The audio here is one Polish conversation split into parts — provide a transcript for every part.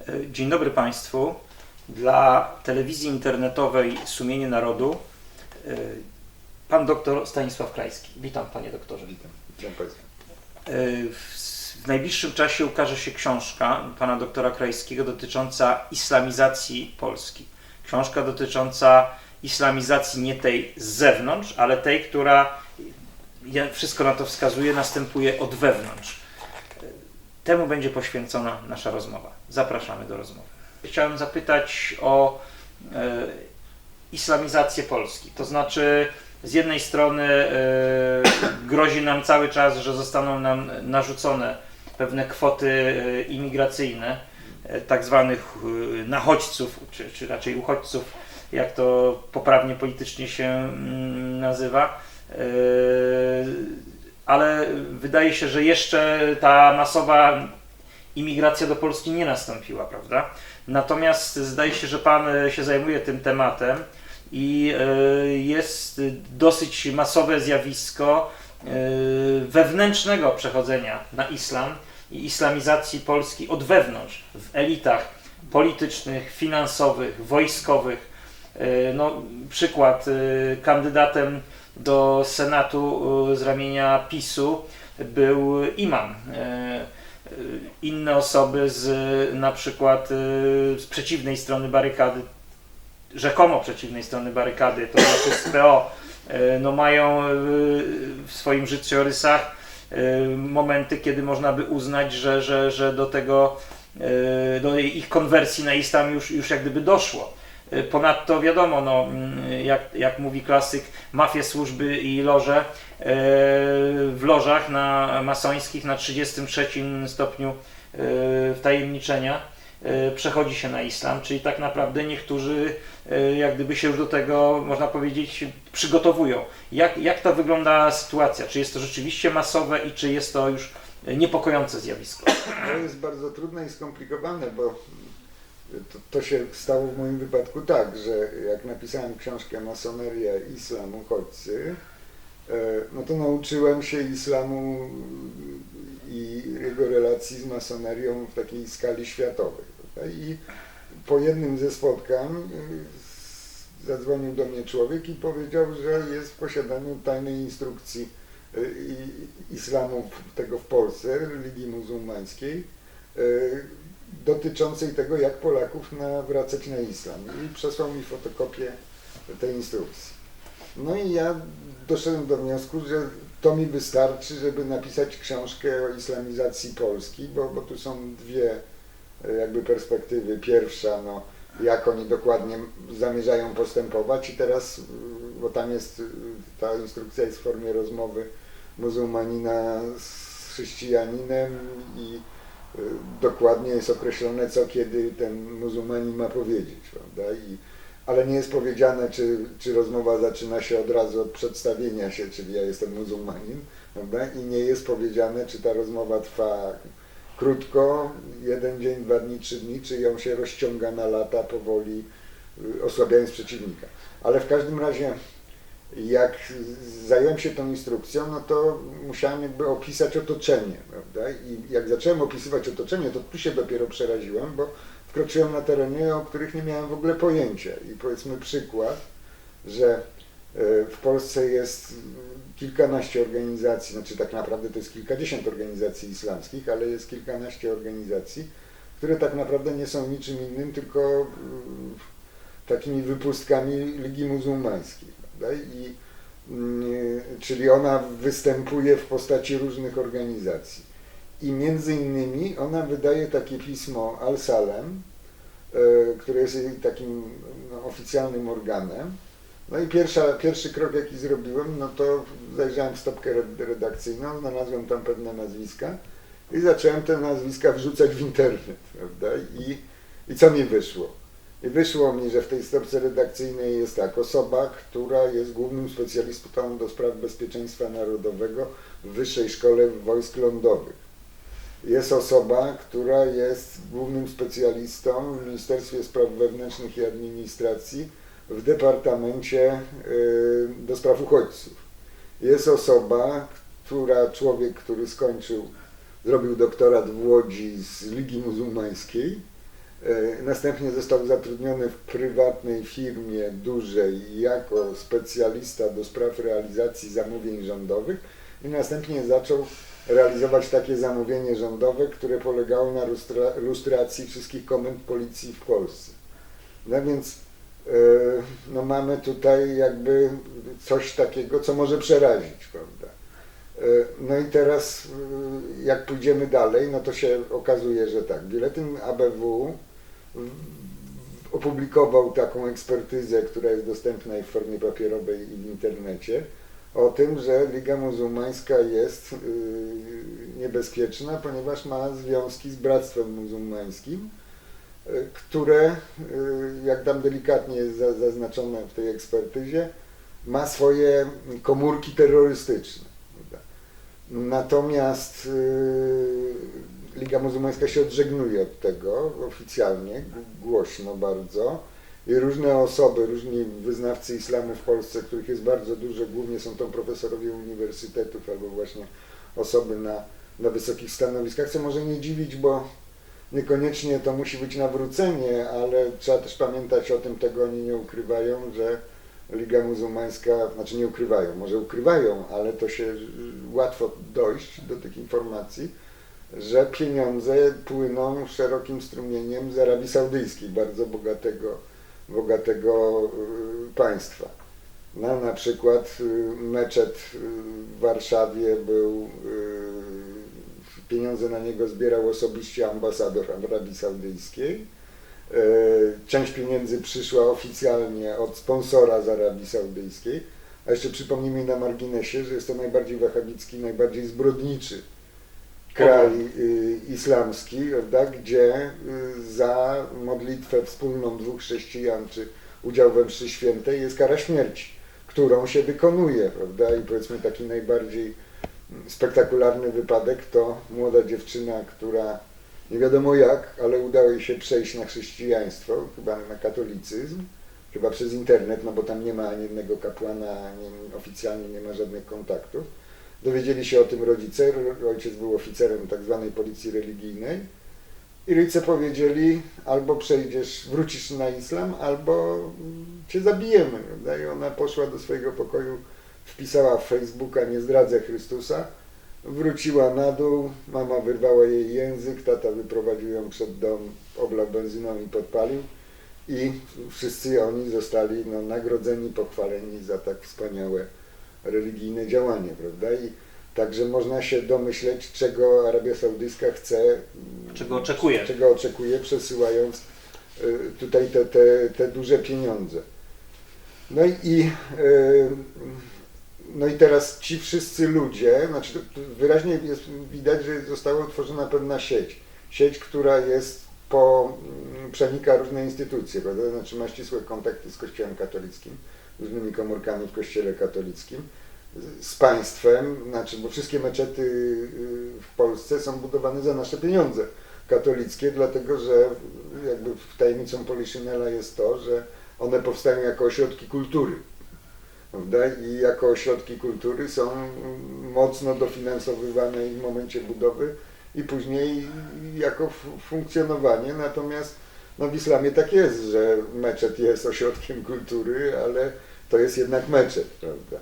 E, Dzień dobry Państwu. Dla telewizji internetowej Sumienie Narodu e, Pan doktor Stanisław Krajski. Witam Panie doktorze. Witam, witam Państwa. E, W najbliższym czasie ukaże się książka pana doktora Krajskiego dotycząca islamizacji Polski. Książka dotycząca islamizacji nie tej z zewnątrz, ale tej, która, ja- wszystko na to wskazuje, następuje od wewnątrz. Temu będzie poświęcona nasza rozmowa. Zapraszamy do rozmowy. Chciałem zapytać o e, islamizację Polski. To znaczy, z jednej strony e, grozi nam cały czas, że zostaną nam narzucone pewne kwoty e, imigracyjne, e, tak zwanych e, nachodźców, czy, czy raczej uchodźców, jak to poprawnie politycznie się mm, nazywa. E, Ale wydaje się, że jeszcze ta masowa imigracja do Polski nie nastąpiła, prawda? Natomiast zdaje się, że Pan e, się zajmuje tym tematem i e, jest dosyć masowe zjawisko e, wewnętrznego przechodzenia na islam i islamizacji Polski od wewnątrz, w elitach politycznych, finansowych, wojskowych. No, przykład, kandydatem do Senatu e, z ramienia PiSu był imam. E, Inne osoby z na przykład e, z przeciwnej strony barykady, rzekomo przeciwnej strony barykady, to znaczy z PO, e, no mają e, w swoim życiorysach e, momenty, kiedy można by uznać, że, że, że do tego, e, do ich konwersji na islam już, już jak gdyby doszło. E, Ponadto wiadomo, no, mm, jak, jak mówi klasyk, mafie, służby i loże e, w lożach na masońskich na 33 stopniu e, wtajemniczenia przechodzi się na islam, czyli tak naprawdę niektórzy jak gdyby się już do tego, można powiedzieć, przygotowują. Jak, jak to wygląda sytuacja? Czy jest to rzeczywiście masowe i czy jest to już niepokojące zjawisko? To jest bardzo trudne i skomplikowane, bo to, to się stało w moim wypadku tak, że jak napisałem książkę Masoneria, Islam, Uchodźcy, e, no to nauczyłem się islamu i jego relacji z masonerią w takiej skali światowej. I po jednym ze spotkań y, zadzwonił do mnie człowiek i powiedział, że jest w posiadaniu tajnej instrukcji i- islamu tego w Polsce, religii muzułmańskiej, dotyczącej tego, jak Polaków nawracać na islam. I przesłał mi fotokopię tej instrukcji. No i ja doszedłem do wniosku, że to mi wystarczy, żeby napisać książkę o islamizacji Polski, bo, bo tu są dwie e, jakby perspektywy. Pierwsza, no, jak oni dokładnie zamierzają postępować i teraz, y, bo tam jest, y, ta instrukcja jest w formie rozmowy muzułmanina z chrześcijaninem i dokładnie jest określone, co kiedy ten muzułmanin ma powiedzieć, prawda? I, ale nie jest powiedziane, czy, czy rozmowa zaczyna się od razu od przedstawienia się, czyli ja jestem muzułmanin, prawda? I nie jest powiedziane, czy ta rozmowa trwa krótko, jeden dzień, dwa dni, trzy dni, czy ją się rozciąga na lata powoli, y, osłabiając przeciwnika. Ale w każdym razie, jak zająłem się tą instrukcją, no to musiałem jakby opisać otoczenie, prawda? I jak zacząłem opisywać otoczenie, to tu się dopiero przeraziłem, bo wkroczyłem na tereny, o których nie miałem w ogóle pojęcia. I powiedzmy przykład, że e, w Polsce jest kilkanaście organizacji, znaczy tak naprawdę to jest kilkadziesiąt organizacji islamskich, ale jest kilkanaście organizacji, które tak naprawdę nie są niczym innym, tylko mm, takimi wypustkami Ligi Muzułmańskiej. I, mm, czyli ona występuje w postaci różnych organizacji. I między innymi ona wydaje takie pismo Al-Salem, e, które jest jej takim no, oficjalnym organem. No i pierwsza, pierwszy krok, jaki zrobiłem, no to zajrzałem w stopkę red- redakcyjną, znalazłem tam pewne nazwiska i zacząłem te nazwiska wrzucać w internet, prawda? I, i co mi wyszło? I wyszło mi, że w tej stopce redakcyjnej jest tak, osoba, która jest głównym specjalistą do spraw bezpieczeństwa narodowego w Wyższej Szkole Wojsk Lądowych. Jest osoba, która jest głównym specjalistą w Ministerstwie Spraw Wewnętrznych i Administracji w Departamencie y, do Spraw Uchodźców. Jest osoba, która, człowiek, który skończył, zrobił doktorat w Łodzi z Ligi Muzułmańskiej, Następnie został zatrudniony w prywatnej firmie dużej jako specjalista do spraw realizacji zamówień rządowych i następnie zaczął realizować takie zamówienie rządowe, które polegało na lustra, lustracji wszystkich komend policji w Polsce. No więc e, no mamy tutaj jakby coś takiego, co może przerazić, prawda? E, No i teraz, e, jak pójdziemy dalej, no to się okazuje, że tak. Biuletyn ABW opublikował taką ekspertyzę, która jest dostępna i w formie papierowej i w internecie, o tym, że Liga Muzułmańska jest y, niebezpieczna, ponieważ ma związki z Bractwem Muzułmańskim, y, które, y, jak tam delikatnie jest za- zaznaczone w tej ekspertyzie, ma swoje komórki terrorystyczne. Natomiast y, Liga Muzułmańska się odżegnuje od tego oficjalnie, głośno bardzo. I różne osoby, różni wyznawcy islamu w Polsce, których jest bardzo dużo, głównie są to profesorowie uniwersytetów albo właśnie osoby na, na wysokich stanowiskach, co może nie dziwić, bo niekoniecznie to musi być nawrócenie, ale trzeba też pamiętać o tym, tego oni nie ukrywają, że Liga Muzułmańska, znaczy nie ukrywają, może ukrywają, ale to się łatwo dojść do tych informacji, że pieniądze płyną szerokim strumieniem z Arabii Saudyjskiej, bardzo bogatego, bogatego y, państwa. No, na przykład y, meczet y, w Warszawie był, pieniądze na niego zbierał osobiście ambasador Arabii Saudyjskiej. Część pieniędzy przyszła oficjalnie od sponsora z Arabii Saudyjskiej. A jeszcze przypomnijmy na marginesie, że jest to najbardziej wahhabicki, najbardziej zbrodniczy kraj y, islamski, prawda, gdzie y, za modlitwę wspólną dwóch chrześcijan czy udział we mszy świętej jest kara śmierci, którą się wykonuje, prawda? I powiedzmy taki najbardziej mm, spektakularny wypadek to młoda dziewczyna, która nie wiadomo jak, ale udało jej się przejść na chrześcijaństwo, chyba na katolicyzm, chyba przez internet, no bo tam nie ma ani jednego kapłana, nie, oficjalnie nie ma żadnych kontaktów. Dowiedzieli się o tym rodzice, ro- ojciec był oficerem tak zwanej policji religijnej. I rodzice powiedzieli, albo przejdziesz, wrócisz na islam, albo mm, cię zabijemy. I ona poszła do swojego pokoju, wpisała w Facebooka, nie zdradzę Chrystusa, wróciła na dół, mama wyrwała jej język, tata wyprowadził ją przed dom, oblał benzyną i podpalił. I wszyscy oni zostali no, nagrodzeni, pochwaleni za tak wspaniałe religijne działanie, prawda? I także można się domyśleć, czego Arabia Saudyjska chce, mm, Czego oczekuje. czego oczekuje, przesyłając y, tutaj te, te, te duże pieniądze. No i, y, no i teraz ci wszyscy ludzie, znaczy wyraźnie jest widać, że została utworzona pewna sieć. Sieć, która jest po, mm, przenika różne instytucje, prawda? Znaczy ma ścisłe kontakty z Kościołem katolickim, różnymi komórkami w Kościele katolickim, z- państwem, znaczy, bo wszystkie meczety y, w Polsce są budowane za nasze pieniądze katolickie, dlatego że jakby tajemnicą Poliszynela jest to, że one powstają jako ośrodki kultury. Prawda? I jako ośrodki kultury są mocno dofinansowywane w momencie budowy i później jako funkcjonowanie. Natomiast no w islamie tak jest, że meczet jest ośrodkiem kultury, ale to jest jednak meczet, prawda?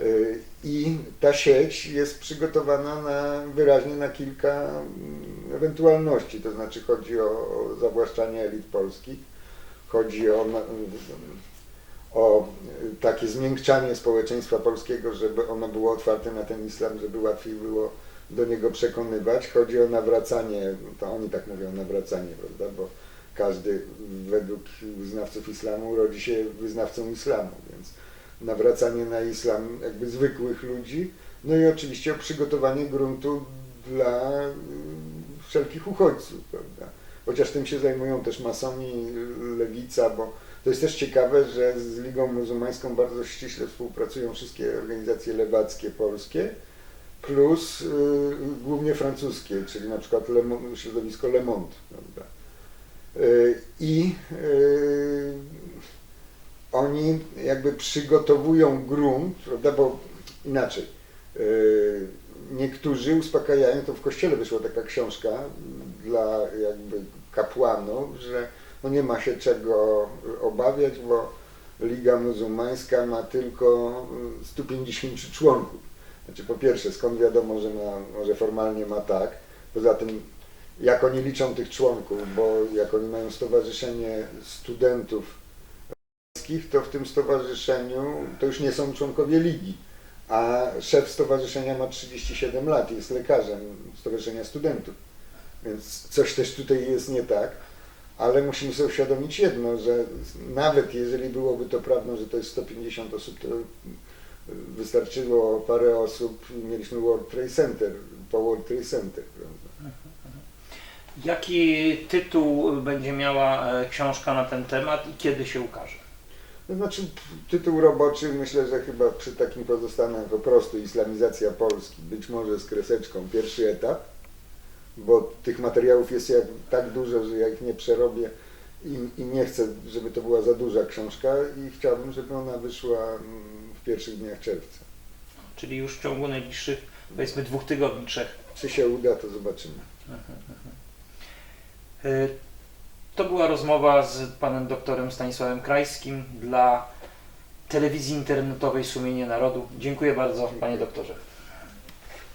Y, I ta sieć jest przygotowana na, wyraźnie na kilka mm, ewentualności, to znaczy chodzi o, zawłaszczanie elit polskich, chodzi o, o takie zmiękczanie społeczeństwa polskiego, żeby ono było otwarte na ten islam, żeby łatwiej było do niego przekonywać. Chodzi o nawracanie, to oni tak mówią, nawracanie, prawda, bo każdy według wyznawców islamu rodzi się wyznawcą islamu, więc nawracanie na islam jakby zwykłych ludzi, no i oczywiście przygotowanie gruntu dla y, wszelkich uchodźców, prawda. Chociaż tym się zajmują też masoni, lewica, bo to jest też ciekawe, że z Ligą Muzułmańską bardzo ściśle współpracują wszystkie organizacje lewackie polskie, plus y, głównie francuskie, czyli na przykład Le, środowisko Le Monde, prawda. Y, I y, oni jakby przygotowują grunt, prawda, bo inaczej. y, Niektórzy uspokajają, to w kościele wyszła taka książka dla jakby kapłanów, że no nie ma się czego obawiać, bo Liga Muzułmańska ma tylko y, 150 członków. Znaczy po pierwsze, skąd wiadomo, że ma, formalnie ma tak. Poza tym, jak oni liczą tych członków, bo jak oni mają stowarzyszenie studentów to w tym stowarzyszeniu to już nie są członkowie ligi. A szef stowarzyszenia ma 37 lat i jest lekarzem Stowarzyszenia Studentów. Więc coś też tutaj jest nie tak. Ale musimy sobie uświadomić jedno, że nawet jeżeli byłoby to prawdą, że to jest 150 osób, to wystarczyło parę osób i mieliśmy World Trade Center, po World Trade Center. Prawda? Jaki tytuł będzie miała e, książka na ten temat i kiedy się ukaże? To znaczy tytuł roboczy myślę, że chyba przy takim pozostanę po prostu islamizacja Polski, być może z kreseczką pierwszy etap, bo tych materiałów jest jak, tak dużo, że ja ich nie przerobię i, i nie chcę, żeby to była za duża książka i chciałbym, żeby ona wyszła mm, w pierwszych dniach czerwca. Czyli już w ciągu najbliższych, powiedzmy, dwóch tygodni, trzech. Czy się uda, to zobaczymy. E, To była rozmowa z panem doktorem Stanisławem Krajskim dla telewizji internetowej Sumienie Narodu. Dziękuję bardzo, panie doktorze.